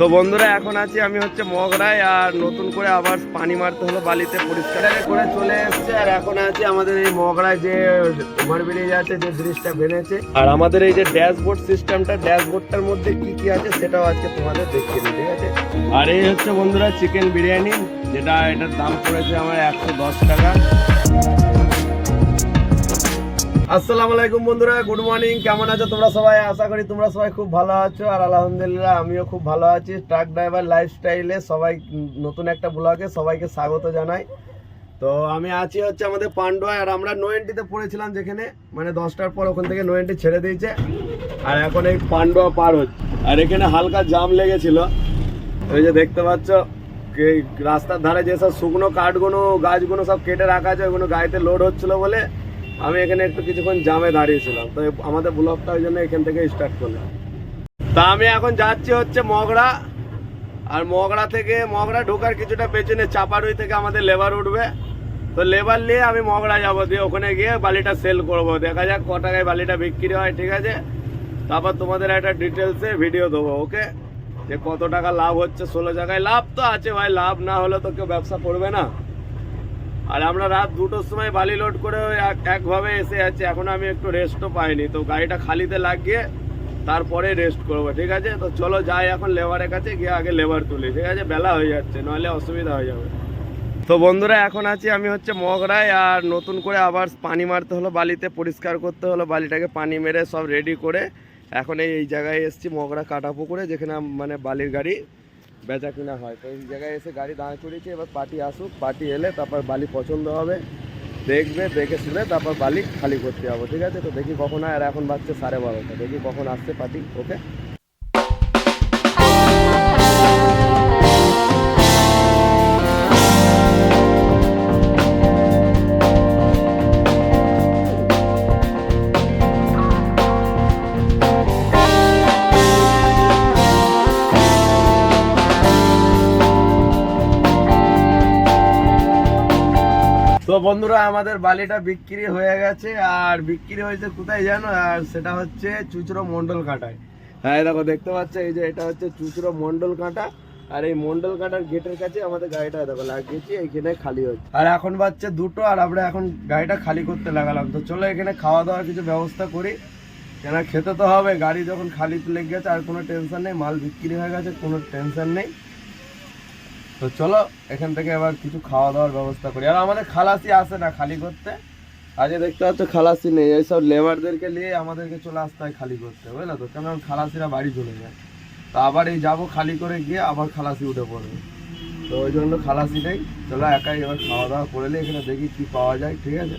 তো বন্ধুরা, এখন আছি আমি হচ্ছে মগরায়, আর নতুন করে আবার পানি মারতে হলো বালিতে পরিষ্কার করে চলে এসছে। আর এখন আছে আমাদের এই মগরায় যে ওভার ব্রিজ আছে যে ব্রিজটা বেড়েছে আর আমাদের এই যে ড্যাশবোর্ড সিস্টেমটা, ড্যাশবোর্ডটার মধ্যে কি কি আছে সেটাও আজকে তোমাদের দেখিয়ে দিই, ঠিক আছে? আর এই হচ্ছে বন্ধুরা, চিকেন বিরিয়ানি, যেটা এটার দাম পড়েছে আমার একশো দশ টাকা। আসসালামু আলাইকুম বন্ধুরা গুড মর্নিং কেমন আছো তোমরা সবাই? আশা করি তোমরা সবাই খুব ভালো আছো, আর আলহামদুলিল্লাহ আমিও খুব ভালো আছি। ট্রাক ড্রাইভার লাইফস্টাইলে সবাই, নতুন একটা ব্লগে সবাইকে স্বাগত জানাই। তো আমি আছি হচ্ছে আমাদের পান্ডুয়া আর আমরা নোয়েন্টিতে পড়েছিলাম যেখানে মানে দশটার পর ওখান থেকে নোয়েন্টি ছেড়ে দিয়েছে। আর এখন এই পান্ডুয়া পার হচ্ছে। আর এখানে হালকা জাম লেগেছিল। ওই যে দেখতে পাচ্ছ রাস্তার ধারে যেসব শুকনো কাঠগুলো গাছগুলো সব কেটে রাখা আছে ওইগুলো গাড়িতে লোড হচ্ছিল বলে আমি এখানে একটু কিছুক্ষণ জামে দাঁড়িয়েছিলাম তো আমাদের ব্লগটা ওই জন্য এখান থেকে স্টার্ট করলাম। তা আমি এখন যাচ্ছি হচ্ছে মগরা, আর মগরা থেকে, মগরা ঢোকার কিছুটা পেছনে চাপাড়ুই থেকে আমাদের লেবার উঠবে। তো লেবার নিয়ে আমি মগরা যাব, দিয়ে ওখানে গিয়ে বালিটা সেল করব। দেখা যাক ক টাকায় বালিটা বিক্রি হয়, ঠিক আছে? তারপর তোমাদের একটা ডিটেলসে ভিডিও দেবো ওকে যে কত টাকা লাভ হচ্ছে, ষোলো জায়গায় লাভ তো আছে ভাই, লাভ না হলে তো কেউ ব্যবসা করবে না। আর আমরা রাত দুটোর সময় বালি লোড করে একভাবে এসে যাচ্ছি এখন আমি একটু রেস্টও পাইনি। তো গাড়িটা খালিতে লাগিয়ে তারপরে রেস্ট করব, ঠিক আছে? তো চলো যাই এখন লেবারের কাছে, গিয়ে আগে লেবার তুলি, ঠিক আছে? বেলা হয়ে যাচ্ছে নাহলে অসুবিধা হয়ে যাবে। তো বন্ধুরা, এখন আছি আমি হচ্ছে মগরায়, আর নতুন করে আবার পানি মারতে হলো বালিতে, পরিষ্কার করতে হলো বালিটাকে, পানি মেরে সব রেডি করে এখন এই জায়গায় এসেছি মগরা কাটা পুকুরে যেখানে মানে বালির গাড়ি বেচা কিনা হয়। তো এই জায়গায় এসে গাড়ি দাঁড়া করিয়েছি, এবার পার্টি আসুক, পার্টি এলে তারপর বালি পছন্দ হবে। দেখবে, দেখে শুনে তারপর বালি খালি করতে হবে, ঠিক আছে? তো দেখি কখন আর এখন বাচ্চা সাড়ে বারোটা। দেখি কখন আসছে পার্টি, ওকে? তো বন্ধুরা, আমাদের বালিটা বিক্রি হয়ে গেছে, আর বিক্রি হয়েছে কোথায় জানো? আর সেটা হচ্ছে চুচড়ো মন্ডল কাঁটায়। হ্যাঁ দেখো, দেখতে পাচ্ছ? এই যে, এটা হচ্ছে চুচড়ো মন্ডল কাঁটা, আর এই মন্ডল কাঁটার গেটের কাছে আমাদের গাড়িটা দেখো, লাগিয়েছি, এইখানে খালি হচ্ছে। আর এখন বাচ্চা দুটো, আর আমরা এখন গাড়িটা খালি করতে লাগালাম। তো চলো, এখানে খাওয়া দাওয়ার কিছু ব্যবস্থা করি। কেন, খেতে তো হবে, গাড়ি যখন খালি লেগে গেছে, আর কোনো টেনশন নেই, মাল বিক্রি হয়ে গেছে, কোনো টেনশন নেই। তো চলো, এখান থেকে এবার কিছু খাওয়া দাওয়ার ব্যবস্থা করি। আর আমাদের খালাসি আসে না খালি করতে। আজকে দেখতে পাচ্ছ খালাসি নেই, এইসব লেবারদেরকে নিয়ে আমাদেরকে চলে আসতে হয় খালি করতে, বুঝলে তো? কেন খালাসিরা বাড়ি চলে যায়। তো আবার এই যাব খালি করে গিয়ে আবার খালাসি উঠে পড়বে। তো ওই জন্য খালাসি নেই। চলো একাই এবার খাওয়া দাওয়া করে নিই, এখানে দেখি কি পাওয়া যায়, ঠিক আছে?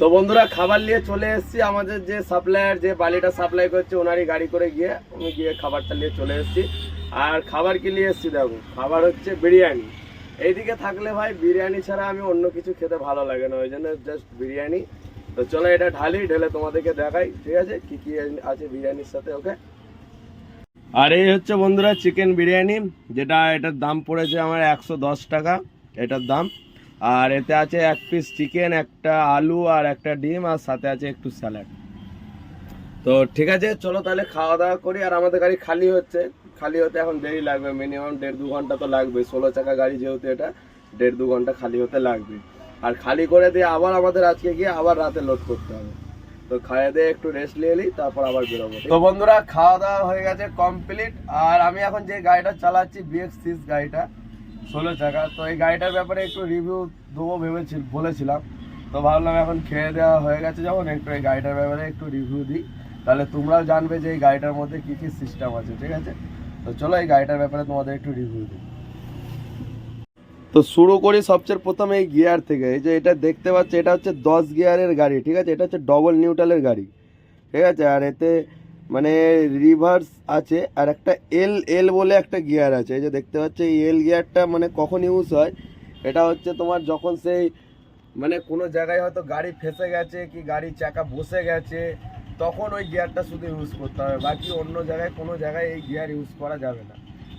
তো বন্ধুরা, খাবার নিয়ে চলে এসেছি। আমাদের যে সাপ্লায়ার যে বালিটা সাপ্লাই করছে, ওনারই গাড়ি করে গিয়ে, আমি গিয়ে খাবারটা নিয়ে চলে এসেছি। আর খাবার কি নিয়ে এসেছি দেখো? খাবার হচ্ছে বিরিয়ানি। এইদিকে থাকলে ভাই, বিরিয়ানি ছাড়া আমি অন্য কিছু খেতে ভালো লাগে না, ওই জন্য জাস্ট বিরিয়ানি। তো চলো এটা ঢালি, ঢেলে তোমাদেরকে দেখাই, ঠিক আছে? কি কি আছে বিরিয়ানির সাথে ওকে আর এই হচ্ছে বন্ধুরা চিকেন বিরিয়ানি, যেটা এটার দাম পড়েছে আমার একশো দশ টাকা, এটার দাম। আর এতে আছে এক পিস চিকেন একটা আলু আর একটা ডিম, আর সাথে আছে একটু স্যালাড তো ঠিক আছে, চলো তাহলে খাওয়া দাওয়া করি, আর আমাদের গাড়ি খালি হচ্ছে। খালি হতে এখন দেরি লাগবে। মিনিমাম দেড় দু ঘণ্টা তো লাগবে। ষোলো চাকা গাড়ি যেহেতু এটা, দেড় দু ঘণ্টা খালি হতে লাগবে। আর খালি করে দিয়ে আবার আমাদের আজকে গিয়ে আবার রাতে লোড করতে হবে। তো খাইয়ে দিয়ে একটু রেস্ট নিয়ে নিই তারপর আবার বেরোবো তো বন্ধুরা, খাওয়া দাওয়া হয়ে গেছে কমপ্লিট আর আমি এখন যে গাড়িটা চালাচ্ছি বিএক্স সিক্স গাড়িটা, ষোলো চাকা, তো এই গাড়িটার ব্যাপারে একটু রিভিউ দেবো ভেবেছি, বলেছিলাম। তো ভাবলাম এখন খেয়ে দেওয়া হয়ে গেছে যখন, একটু এই গাড়িটার ব্যাপারে একটু রিভিউ দিই। তাহলে তোমরাও জানবে যে এই গাড়িটার মধ্যে কী কী সিস্টেম আছে, ঠিক আছে? তো চলো এই গাড়িটার ব্যাপারে তোমাদের একটু রিভিউ দিই। তো শুরু করি সবচেয়ে প্রথম এই গিয়ার থেকে। এই যে এটা দেখতে পাচ্ছ, এটা হচ্ছে দশ গিয়ারের গাড়ি, ঠিক আছে? এটা হচ্ছে ডবল নিউট্রালের গাড়ি, ঠিক আছে? আর এতে মানে রিভার্স আছে, আর একটা এল এল বলে একটা গিয়ার আছে। এই যে দেখতে পাচ্ছ, এই এল গিয়ারটা মানে কখন ইউজ হয়? এটা হচ্ছে তোমার যখন সেই মানে কোনো জায়গায় হয়তো গাড়ি ফেসে গেছে, কি গাড়ির চাকা বসে গেছে তখন ওই গিয়ারটা শুধু ইউজ করতে হবে। বাকি অন্য জায়গায় কোনো জায়গায় এই গিয়ার ইউজ করা যাবে না।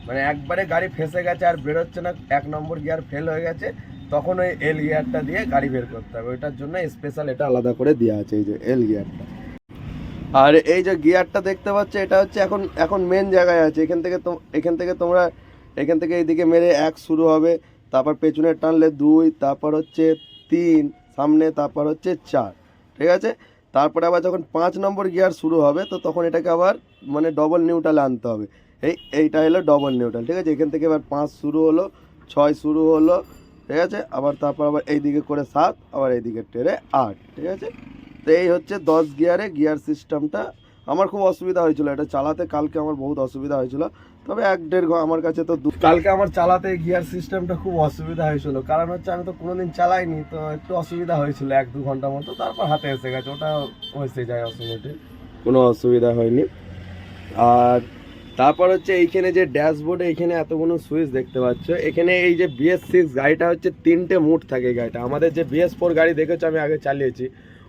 মানে একবারে গাড়ি ফেসে গেছে আর বেরোচ্ছে না, এক নম্বর গিয়ার ফেল হয়ে গেছে, তখন ওই এল গিয়ারটা দিয়ে গাড়ি বের করতে হবে। ওইটার জন্য স্পেশাল এটা আলাদা করে দেওয়া আছে, এই যে এল গিয়ারটা আর এই যে গিয়ারটা দেখতে পাচ্ছ, এটা হচ্ছে এখন এখন মেন জায়গায় আছে। এখান থেকে তো, এখান থেকে তোমরা, এখান থেকে এইদিকে মেরে এক শুরু হবে, তারপর পেছনে টানলে দুই, তারপর হচ্ছে তিন, সামনে তারপর হচ্ছে চার। ঠিক আছে? তারপরে আবার যখন পাঁচ নম্বর গিয়ার শুরু হবে, তো তখন এটাকে আবার মানে ডবল নিউট্রালে আনতে হবে। এই, এইটা হলো ডবল নিউট্রাল ঠিক আছে? এখান থেকে এবার পাঁচ শুরু হলো, ছয় শুরু হলো, ঠিক আছে? আবার তারপর আবার এইদিকে করে সাত, আবার এইদিকে টেরে আট, ঠিক আছে? তো এই হচ্ছে দশ গিয়ারে গিয়ার সিস্টেমটা আমার খুব অসুবিধা হয়েছিল এটা চালাতে কালকে আমার বহুত অসুবিধা হয়েছিল। তবে এক দেড় আমার কাছে তো কালকে আমার চালাতে গিয়ার সিস্টেমটা খুব অসুবিধা হয়েছিল। কারণ হচ্ছে আমি তো কোনোদিন চালাইনি তো একটু অসুবিধা হয়েছিল এক দু ঘণ্টা মতো। তারপর হাতে এসে গেছে ওটা হয়েছে যায় অসুবিধা। কোনো অসুবিধা হয়নি। আর তারপর হচ্ছে এইখানে যে ড্যাশবোর্ডে এইখানে এতগুলো সুইচ দেখতে পাচ্ছ এখানে এই যে বিএস সিক্স গাড়িটা হচ্ছে তিনটে মুড থাকে গাড়িটা। আমাদের যে বিএস ফোর গাড়ি দেখেছ আমি আগে চালিয়েছি।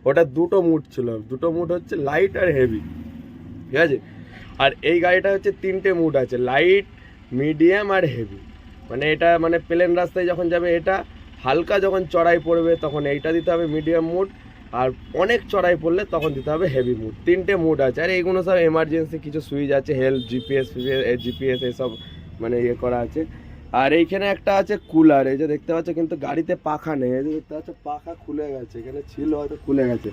ওটা দুটো মুড ছিল। দুটো মুড হচ্ছে লাইট আর হেভি ঠিক আছে? আর এই গাড়িটা হচ্ছে তিনটে মুড আছে লাইট মিডিয়াম আর হেভি মানে এটা মানে প্লেন রাস্তায় যখন যাবে এটা, হালকা যখন চড়াই পড়বে তখন এইটা দিতে হবে মিডিয়াম মুড আর অনেক চড়াই পড়লে তখন দিতে হবে হেভি মুড তিনটে মুড আছে। আর এইগুলো সব এমার্জেন্সি কিছু সুইচ আছে হেলথ জিপিএস জিপিএস এসব মানে ইয়ে করা আছে। আর এইখানে একটা আছে কুলার, এই যে দেখতে পাচ্ছ কিন্তু গাড়িতে পাখা নেই, এই যে দেখতে পাচ্ছ পাখা খুলে গেছে, এখানে ছিল হয়তো খুলে গেছে,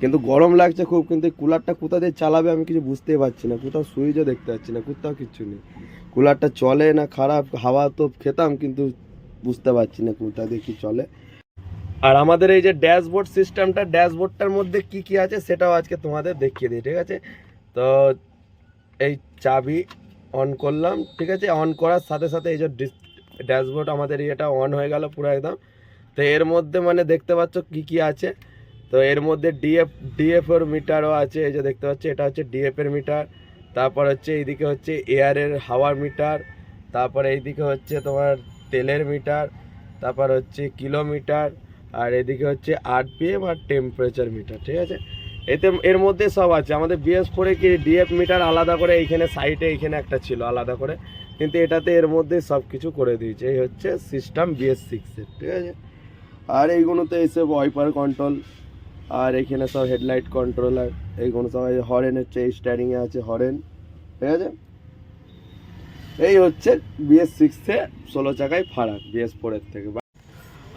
কিন্তু গরম লাগছে খুব, কিন্তু কুলারটা কোথা দিয়ে চালাবে আমি কিছু বুঝতেই পারছি না, কোথাও সুইচও দেখতে পাচ্ছি না, কোথাও কিচ্ছু নেই, কুলারটা চলে না খারাপ, হাওয়া তো খেতাম কিন্তু বুঝতে পারছি না কোথা দিয়ে কি চলে। আর আমাদের এই যে ড্যাশবোর্ড সিস্টেমটা, ড্যাশবোর্ডটার মধ্যে কি কি আছে সেটাও আজকে তোমাদের দেখিয়ে দিই, ঠিক আছে? তো এই চাবি অন করলাম, ঠিক আছে? অন করার সাথে সাথে এই যে ড্যাশবোর্ড আমাদের ইয়েটা অন হয়ে গেল পুরো একদম। তো এর মধ্যে মানে দেখতে পাচ্ছ কি কি আছে। তো এর মধ্যে ডিএফ ডিএফ এর মিটারও আছে, এই যে দেখতে পাচ্ছ, এটা হচ্ছে ডিএফ এর মিটার। তারপর হচ্ছে এইদিকে হচ্ছে এয়ারের হাওয়ার মিটার। তারপর এইদিকে হচ্ছে তোমার তেলের মিটার। তারপর হচ্ছে কিলোমিটার। আর এদিকে হচ্ছে আরপিএম আর টেম্পারেচার মিটার ঠিক আছে? এতে এর মধ্যে সব আছে। আমাদের বিএস ফোরে কি ডিএফ মিটার আলাদা করে এইখানে সাইডে এইখানে একটা ছিল আলাদা করে। কিন্তু এটাতে এর মধ্যে সব কিছু করে দিয়েছে। এই হচ্ছে সিস্টেম বিএস সিক্সের ঠিক আছে? আর এইগুলোতে এসে ওয়াইপার কন্ট্রোল আর এখানে সব হেডলাইট কন্ট্রোলার এইগুলো সব হরেন হচ্ছে এই স্টারিংয়ে আছে হরেন ঠিক আছে? এই হচ্ছে বিএস সিক্সে ষোলো চাকায় ফারাক বিএস ফোরের থেকে।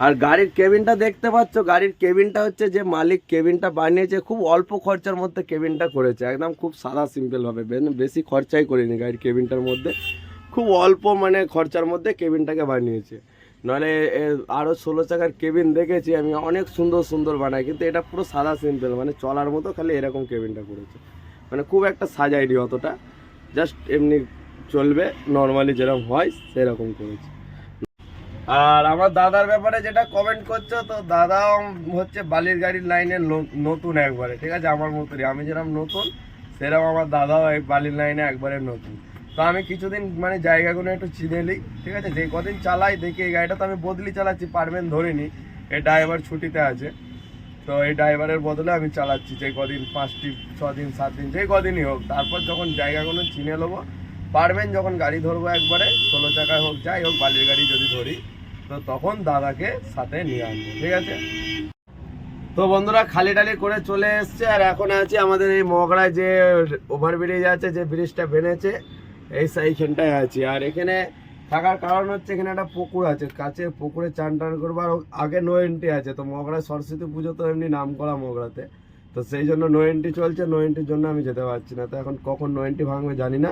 আর গাড়ির কেবিনটা দেখতে পাচ্ছ, গাড়ির কেবিনটা হচ্ছে যে মালিক কেবিনটা বানিয়েছে, খুব অল্প খরচার মধ্যে কেবিনটা করেছে, একদম খুব সাদা সিম্পল ভাবে বেশি খরচাই করিনি গাড়ির কেবিনটার মধ্যে, খুব অল্প মানে খরচার মধ্যে কেবিনটাকে বানিয়েছে। নাহলে আরও ষোলো চাকার কেবিন দেখেছি আমি, অনেক সুন্দর সুন্দর বানাই কিন্তু এটা পুরো সাদা সিম্পল মানে চলার মতো খালি এরকম কেবিনটা করেছে। মানে খুব একটা সাজাইনি অতটা জাস্ট এমনি চলবে নর্মালি যেরকম হয় সেরকম করেছে। আর আমার দাদার ব্যাপারে যেটা কমেন্ট করছ, তো দাদাও হচ্ছে বালির গাড়ির লাইনে নতুন একবারে, ঠিক আছে? আমার মতনই। আমি যেরকম নতুন সেরকম আমার দাদাও এই বালির লাইনে একবারে নতুন। তো আমি কিছুদিন মানে জায়গাগুলো একটু চিনে নিই, ঠিক আছে? যে কদিন চালাই, দেখি এই গাড়িটা তো আমি বদলি চালাচ্ছি, পারবেন ধরিনি। এই ড্রাইভার ছুটিতে আছে। তো এই ড্রাইভারের বদলে আমি চালাচ্ছি, যে কদিন পাঁচটি ছ দিন সাত দিন যে কদিনই হোক। তারপর যখন জায়গাগুলো চিনে নেব পারবেন যখন গাড়ি ধরবো একবারে, ষোলো চাকায় হোক, যাই হোক, বালির গাড়ি যদি ধরি, তো তখন দাদাকে সাথে নিয়ে আনব ঠিক আছে? তো বন্ধুরা খালি টালি করে চলে এসছে, আর এখন আছে আমাদের এই মগড়ায় যে ওভারব্রিজ আছে, যে ব্রিজটা বেনেছে এই সেইখানটায় আছি। আর এখানে থাকার কারণ হচ্ছে, এখানে একটা পুকুর আছে কাছে পুকুরে চান টান করবার আগে নো এন্ট্রি আছে, তো মগড়ায় সরস্বতী পুজো তো এমনি নাম করা মগড়াতে তো সেই জন্য নো এন্ট্রি চলছে নো এন্ট্রির জন্য আমি যেতে পারছি না। তো এখন কখন নো এন্ট্রি ভাঙবে জানি না।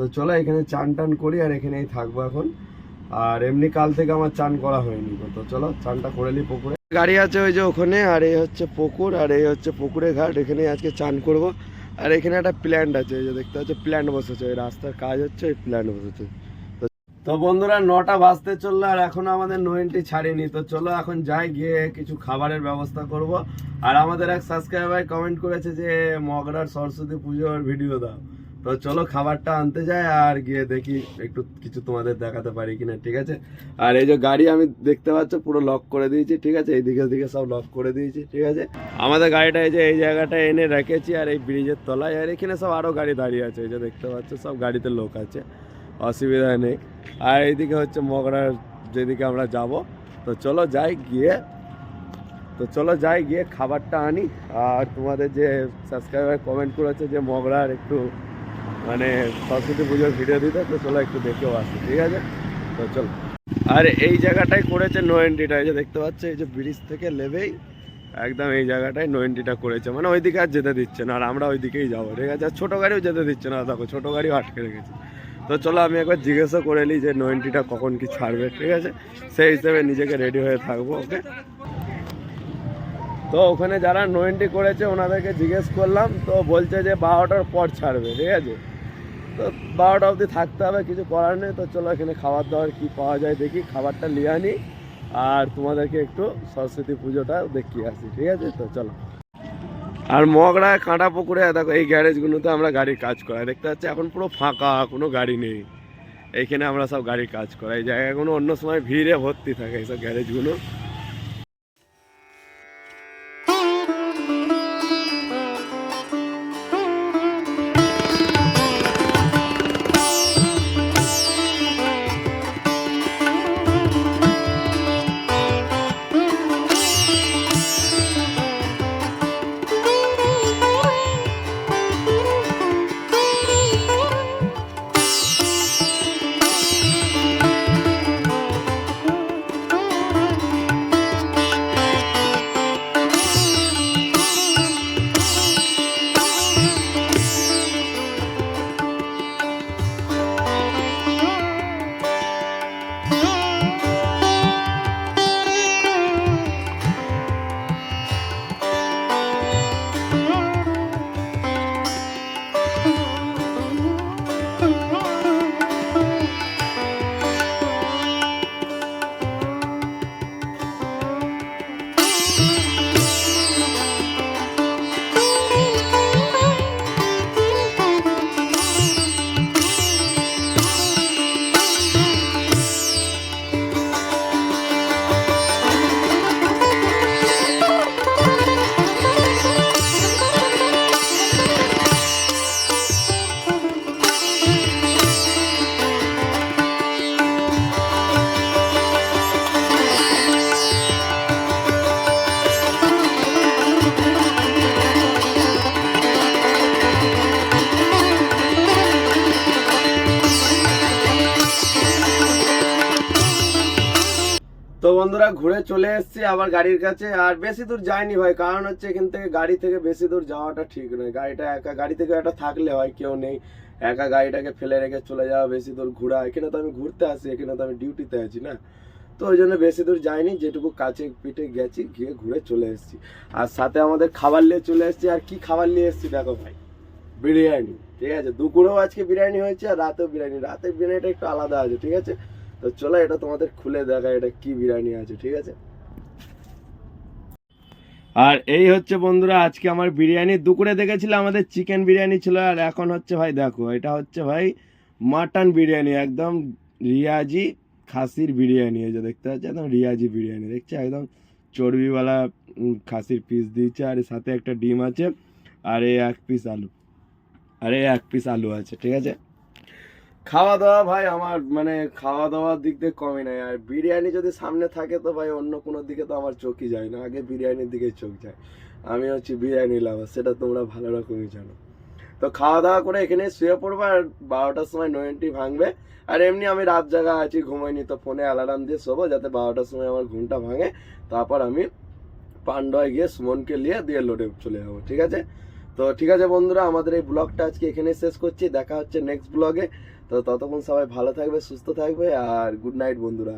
তো চলো এখানে চান টান করি আর এখানেই থাকব এখন। আর এমনি কাল থেকে আমার চান করা হয়নি। তো চলো চানটা করে নিই পুকুরে। গাড়ি আছে ওই যে ওখানে, আর এই হচ্ছে পুকুর, আর এই হচ্ছে পুকুরের ঘাট এখানে আজকে চান করব। আর এখানে একটা প্ল্যান্ট আছে, এই যে দেখতে পাচ্ছ, প্ল্যান্ট বসেছে, ওই রাস্তার কাজ হচ্ছে, ওই প্ল্যান্ট বসেছে। তো বন্ধুরা, নটা বাজতে চলল, আর এখনও আমাদের নোয়েন্টি ছাড়িনি। তো চলো এখন যাই, গিয়ে কিছু খাবারের ব্যবস্থা করব। আর আমাদের এক সাবস্ক্রাইবার কমেন্ট করেছে যে, মগরার সরস্বতী পুজোর ভিডিও দাও। তো চলো খাবারটা আনতে যাই আর গিয়ে দেখি একটু কিছু তোমাদের দেখাতে পারি কিনা, ঠিক আছে? আর এই যে গাড়ি আমি দেখতে পাচ্ছ, পুরো লক করে দিয়েছি, ঠিক আছে? এইদিকে দিকে সব লক করে দিয়েছি, ঠিক আছে? আমাদের গাড়িটা এই যে এই জায়গাটা এনে রেখেছি আর এই ব্রিজের তলায়, আর এখানে সব আরও গাড়ি দাঁড়িয়ে আছে, এই যে দেখতে পাচ্ছ, সব গাড়িতে লোক আছে, অসুবিধা নেই। আর এইদিকে হচ্ছে মগরার যেদিকে আমরা যাব, তো চলো যাই গিয়ে, তো চলো যাই গিয়ে খাবারটা আনি। আর তোমাদের যে সাবস্ক্রাইবার কমেন্ট করেছে যে মগরার একটু মানে সরস্বতী পুজোর ভিডিও দিতে, তো চলো একটু দেখেও আসি, ঠিক আছে? তো চলো। আর এই জায়গাটাই করেছে নো এন্ট্রিটা এই যে দেখতে পাচ্ছ, এই যে ব্রিজ থেকে লেবেই একদম এই জায়গাটায় নো এন্ট্রিটা করেছে। মানে ওইদিকে আর যেতে দিচ্ছে না, আর আমরা ওইদিকেই যাব, ঠিক আছে? আর ছোটো গাড়িও যেতে দিচ্ছে না, দেখো, ছোটো গাড়িও আটকে রেখেছে। তো চলো, আমি একবার জিজ্ঞাসা করে নিই যে নো এন্ট্রিটা কখন কি ছাড়বে, ঠিক আছে? সেই হিসেবে নিজেকে রেডি হয়ে থাকব, ওকে? তো ওখানে যারা নো এন্ট্রি করেছে, ওনাদেরকে জিজ্ঞেস করলাম, তো বলছে যে বারোটার পর ছাড়বে, ঠিক আছে? তো বারোটা অবধি থাকতে হবে, কিছু করার নেই। তো চলো এখানে খাবার দাবার কি পাওয়া যায় দেখি, খাবারটা নিয়ে আনি। আর তোমাদেরকে একটু সরস্বতী পুজোটা দেখিয়ে আসি, ঠিক আছে? তো চলো। আর মগড়া কাঁটা পুকুরে, দেখো এই গ্যারেজগুলোতে আমরা গাড়ির কাজ করাই। দেখতে পাচ্ছি এখন পুরো ফাঁকা, কোনো গাড়ি নেই। এইখানে আমরা সব গাড়ির কাজ করাই। জায়গাগুলো অন্য সময় ভিড়ে ভর্তি থাকে এইসব গ্যারেজগুলো। বন্ধুরা ঘুরে চলে এসেছি আবার গাড়ির কাছে, আর বেশি দূর যায়নি ভাই, কারণ হচ্ছে এখান থেকে গাড়ি থেকে বেশি দূর যাওয়াটা ঠিক নয়। গাড়িটা একা, গাড়ি থেকে একটা থাকলে হয়, কেউ নেই। একা গাড়িটাকে ফেলে রেখে চলে যাওয়া, বেশি দূর ঘোরা। এখানে তো আমি ঘুরতে আসি, এখানে তো আমি ডিউটিতে আছি না। তো ওই জন্য বেশি দূর যাইনি, যেটুকু কাছে পিঠে গেছি, গিয়ে ঘুরে চলে এসেছি। আর সাথে আমাদের খাবার নিয়ে চলে এসেছি, আর কি খাবার নিয়ে এসেছি দেখো ভাই? বিরিয়ানি, ঠিক আছে? দুপুরেও আজকে বিরিয়ানি হয়েছে, আর রাতেও বিরিয়ানি। রাতের বিরিয়ানিটা একটু আলাদা আছে, ঠিক আছে? তো চলো এটা তোমাদের খুলে দেখা, এটা কি বিরিয়ানি আছে, ঠিক আছে? আর এই হচ্ছে বন্ধুরা, আজকে আমার বিরিয়ানি। দুপুরে দেখেছিলাম আমাদের চিকেন বিরিয়ানি ছিল, আর এখন হচ্ছে ভাই দেখো, এটা হচ্ছে ভাই মাটন বিরিয়ানি, একদম রিয়াজি খাসির বিরিয়ানি। এই যে দেখতে পাচ্ছি, একদম রিয়াজি বিরিয়ানি, দেখছি? একদম চর্বিওয়ালা খাসির পিস দিয়েছে, আর সাথে একটা ডিম আছে, আর এই এক পিস আলু, আর এই এক পিস আলু আছে, ঠিক আছে? খাওয়া দাওয়া ভাই আমার মানে খাওয়া দাওয়ার দিক দিয়ে কমই নাই। আর বিরিয়ানি যদি সামনে থাকে তো ভাই অন্য কোনো দিকে তো আমার চোখই যায় না। আগে বিরিয়ানির দিকে চোখ যায়। আমি হচ্ছে বিরিয়ানি লাভার সেটা তোমরা ভালো রকমই জানো। তো খাওয়া দাওয়া করে এখানে শুয়ে পড়ব আর বারোটার সময় নয়েন্টি ভাঙবে। আর এমনি আমি রাত জায়গা আছি, ঘুমাইনি, তো ফোনে অ্যালার্ম দিয়ে শোবো যাতে বারোটার সময় আমার ঘুমটা ভাঙে। তারপর আমি পান্ডয় গিয়ে সুমনকে নিয়ে দিয়ে লোডে চলে যাব, ঠিক আছে? তো ঠিক আছে বন্ধুরা, আমাদের এই ব্লগটা আজকে এখানে শেষ করছি। দেখা হচ্ছে নেক্সট ব্লগে তো ততক্ষণ সবাই ভালো থাকবে সুস্থ থাকবে আর গুড নাইট বন্ধুরা।